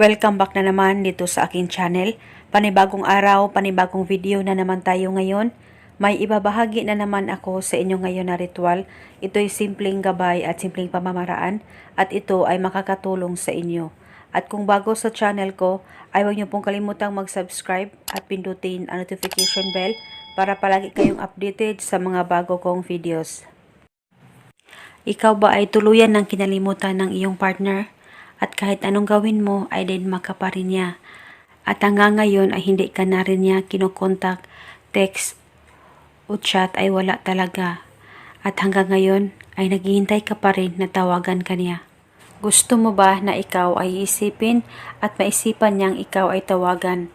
Welcome back na naman dito sa aking channel. Panibagong araw, panibagong video na naman tayo ngayon. May ibabahagi na naman ako sa inyo ngayon na ritual. Ito'y simpleng gabay at simpleng pamamaraan at ito ay makakatulong sa inyo. At kung bago sa channel ko, ay huwag niyo pong kalimutang mag-subscribe at pindutin ang notification bell para palagi kayong updated sa mga bago kong videos. Ikaw ba ay tuluyan ng kinalimutan ng iyong partner? At kahit anong gawin mo ay dinma ka pa rin niya. At hanggang ngayon ay hindi ka na rin niya kinokontak, text o chat ay wala talaga. At hanggang ngayon ay naghihintay ka pa rin na tawagan ka niya. Gusto mo ba na ikaw ay isipin at maisipan niyang ikaw ay tawagan?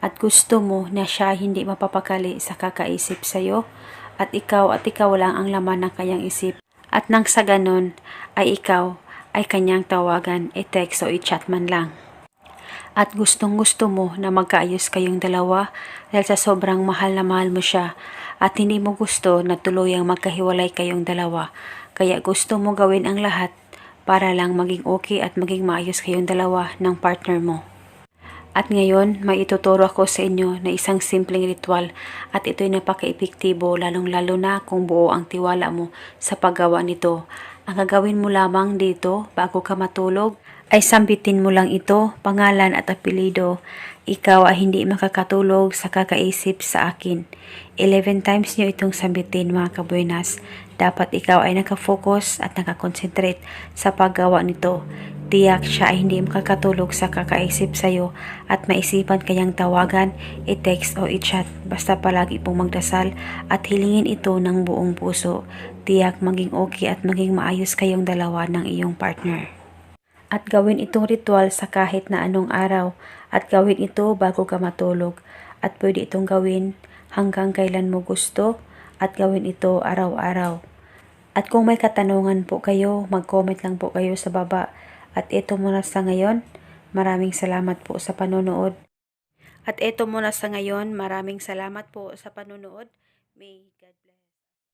At gusto mo na siya hindi mapapakali sa kakaisip sa'yo? At ikaw at ikaw lang ang laman ng kanyang isip? At nang sa ganon ay ikaw ay kanyang tawagan, i-text o i-chat man lang. At gustong gusto mo na magkaayos kayong dalawa dahil sa sobrang mahal na mahal mo siya at hindi mo gusto na tuluyang magkahiwalay kayong dalawa. Kaya gusto mo gawin ang lahat para lang maging okay at maging maayos kayong dalawa ng partner mo. At ngayon, may ituturo ako sa inyo na isang simpleng ritual at ito'y napaka-epektibo lalong-lalo na kung buo ang tiwala mo sa paggawa nito. Ang gagawin mo lamang dito bago ka matulog ay sambitin mo lang ito, pangalan at apelido. Ikaw ay hindi makakatulog sa kakaisip sa akin. 11 times nyo itong sambitin mga kabuenas. Dapat ikaw ay nakafocus at nakakonsentrate sa paggawa nito. Tiyak siya ay hindi makakatulog sa kakaisip sa'yo at maisipan kayang tawagan, i-text o i-chat. Basta palagi pong magdasal at hilingin ito ng buong puso. Tiyak maging okay at maging maayos kayong dalawa ng iyong partner. At gawin itong ritual sa kahit na anong araw at gawin ito bago ka matulog. At pwede itong gawin hanggang kailan mo gusto at gawin ito araw-araw. At kung may katanungan po kayo, mag-comment lang po kayo sa baba. At ito muna sa ngayon. Maraming salamat po sa panonood. At ito muna sa ngayon. Maraming salamat po sa panonood. May God